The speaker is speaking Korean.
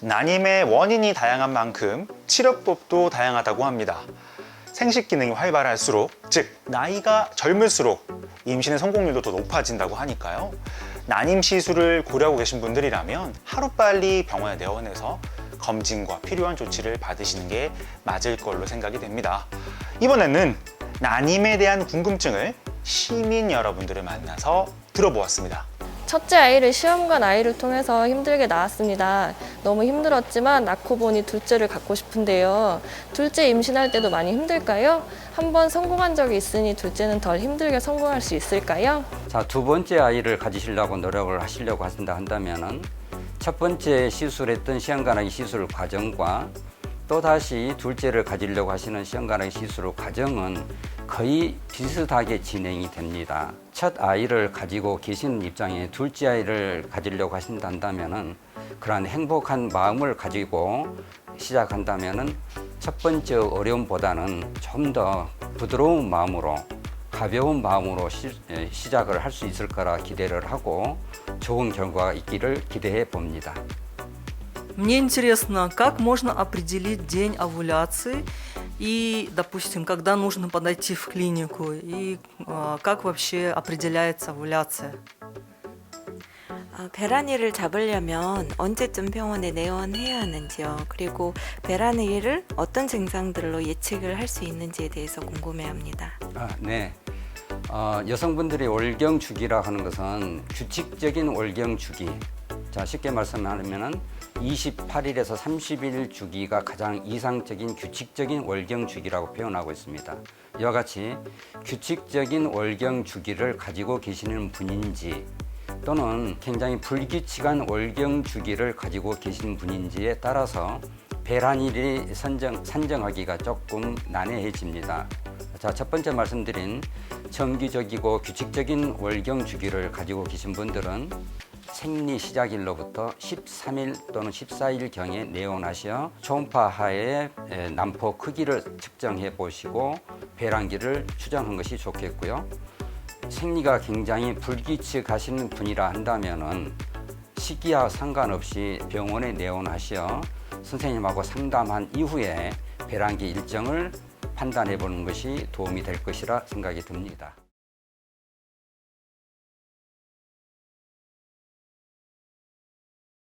난임의 원인이 다양한 만큼 치료법도 다양하다고 합니다. 생식 기능이 활발할수록, 즉 나이가 젊을수록 임신의 성공률도 더 높아진다고 하니까요. 난임 시술을 고려하고 계신 분들이라면 하루빨리 병원에 내원해서 검진과 필요한 조치를 받으시는 게 맞을 걸로 생각이 됩니다. 이번에는 난임에 대한 궁금증을 시민 여러분들을 만나서 들어보았습니다. 첫째 아이를 시험관 아이를 통해서 힘들게 낳았습니다. 너무 힘들었지만 낳고 보니 둘째를 갖고 싶은데요. 둘째 임신할 때도 많이 힘들까요? 한번 성공한 적이 있으니 둘째는 덜 힘들게 성공할 수 있을까요? 자, 두 번째 아이를 가지시려고 노력을 하시려고 하신다 한다면은 첫 번째 시술했던 시험관하기 시술 과정과 또 다시 둘째를 가지려고 하시는 시험관하기 시술 과정은 거의 비슷하게 진행이 됩니다. 첫 아이를 가지고 계시는 입장에 둘째 아이를 가지려고 하신다면은 그러한 행복한 마음을 가지고 시작한다면은 첫 번째 어려움보다는 좀 더 부드러운 마음으로 가벼운 마음으로 시, 작을 할 수 있을 거라 기대를 하고 좋은 결과가 있기를 기대해 봅니다. Мне интересно, как можно определить день овуляции и, допустим, когда нужно подойти в клинику и э, как вообще определяется овуляция? 아, 배란이를 잡으려면 언제쯤 병원에 내원해야 하는지요. 그리고 배란이를 어떤 증상들로 예측을 할 수 있는지에 대해서 궁금해합니다. 아, 네. 어, 여성분들이 월경 주기라 하는 것은 규칙적인 월경 주기. 자, 쉽게 말씀하면은 28일에서 30일 주기가 가장 이상적인 규칙적인 월경 주기라고 표현하고 있습니다. 이와 같이 규칙적인 월경 주기를 가지고 계시는 분인지 또는 굉장히 불규칙한 월경 주기를 가지고 계신 분인지에 따라서 배란일이 선정, 산정하기가 조금 난해해집니다. 자, 첫 번째 말씀드린 정기적이고 규칙적인 월경 주기를 가지고 계신 분들은 생리 시작일로부터 13일 또는 14일 경에 내원하셔 초음파 하에 에, 난포 크기를 측정해 보시고 배란기를 추정한 것이 좋겠고요. 생리가 굉장히 불규칙하시는 분이라 한다면은 시기와 상관없이 병원에 내원하셔 선생님하고 상담한 이후에 배란기 일정을 판단해 보는 것이 도움이 될 것이라 생각이 듭니다.